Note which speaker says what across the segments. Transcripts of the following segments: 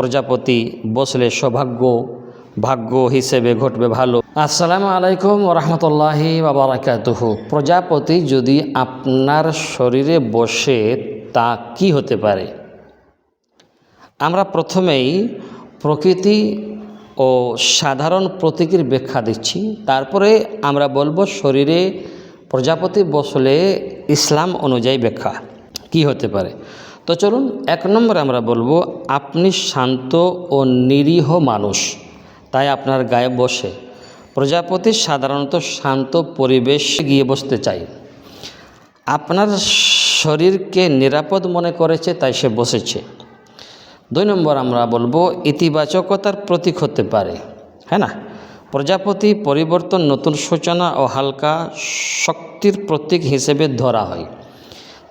Speaker 1: প্রজাপতি বসলে সৌভাগ্য, ভাগ্য হিসেবে ঘটবে ভালো। আসসালামু আলাইকুম রহমতুল্লাহি বাবারাকাতুহু প্রজাপতি যদি আপনার শরীরে বসে, তা কি হতে পারে? আমরা প্রথমেই প্রকৃতি ও সাধারণ প্রতীকের ব্যাখ্যা দিচ্ছি। তারপরে আমরা বলব শরীরে প্রজাপতি বসলে ইসলাম অনুযায়ী ব্যাখ্যা। কি হতে পারে? তো চলুন, এক নম্বরে আমরা বলব, আপনি শান্ত ও নিরীহ মানুষ, তাই আপনার গায়ে বসে। প্রজাপতি সাধারণত শান্ত পরিবেশে গিয়ে বসতে চায়। আপনার শরীরকে নিরাপদ মনে করেছে, তাই সে বসেছে। দুই নম্বর আমরা বলব, ইতিবাচকতার প্রতীক হতে পারে হ্যাঁ না? প্রজাপতি পরিবর্তন নতুন সূচনা ও হালকা শক্তির প্রতীক হিসেবে ধরা হয়।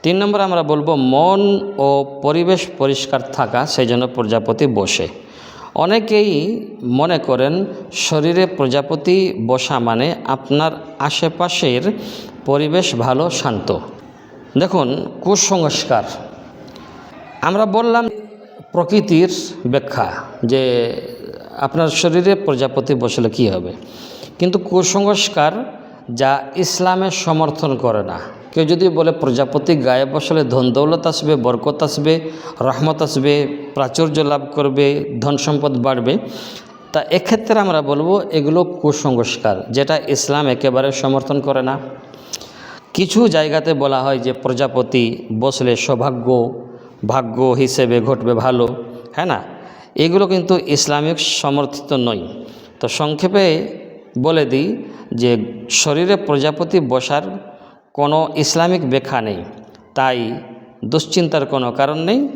Speaker 1: তিন নম্বর আমরা বলব মন ও পরিবেশ পরিষ্কার থাকা, সেই জন্য প্রজাপতি বসে। অনেকেই মনে করেন শরীরে প্রজাপতি বসা মানে আপনার আশেপাশের পরিবেশ ভালো, শান্ত। দেখুন, কুসংস্কার। আমরা বললাম প্রকৃতির ব্যাখ্যা যে আপনার শরীরে প্রজাপতি বসলে কি হবে? কিন্তু কুসংস্কার যা ইসলামের সমর্থন করে না। কেউ যদি বলে, প্রজাপতি গায়ে বসলে ধন দৌলত আসবে, বরকত আসবে, রহমত আসবে, প্রাচুর্য লাভ করবে ধন সম্পদ বাড়বে, তা এক্ষেত্রে আমরা বলব, এগুলো কুসংস্কার, যেটা ইসলাম একেবারে সমর্থন করে না। কিছু জায়গাতে বলা হয় যে, প্রজাপতি বসলে সৌভাগ্য, ভাগ্য হিসেবে ঘটবে ভালো। হ্যাঁ না? এগুলো কিন্তু ইসলামিক সমর্থিত নয়। তো সংক্ষেপে বলে দিই যে শরীরে প্রজাপতি বসার কোনো ইসলামিক ব্যাখ্যা নেই। তাই দুশ্চিন্তার কোনো কারণ নেই।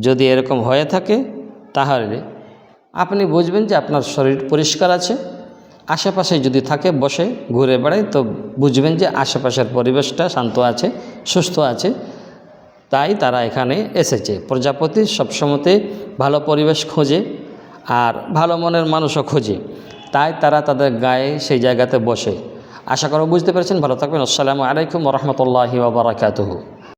Speaker 1: যদি এরকম হয়ে থাকে, তাহলে আপনি বুঝবেন যে আপনার শরীর পরিষ্কার আছে। আশেপাশে যদি থাকে, বসে, ঘুরে বেড়ায়, তো বুঝবেন যে আশেপাশের পরিবেশটা শান্ত আছে, সুস্থ আছে। তাই তারা এখানে এসেছে। প্রজাপতি সবসময়তে ভালো পরিবেশ খোঁজে আর ভালো মনের মানুষও খোঁজে। তাই তারা তাদের গায়ে সেই জায়গাতে বসে। আশা করো বুঝতে পেরেছেন। ভালো থাকবেন। আসসালামু আলাইকুম রহমতুল্লাহি বারাকাতুহু।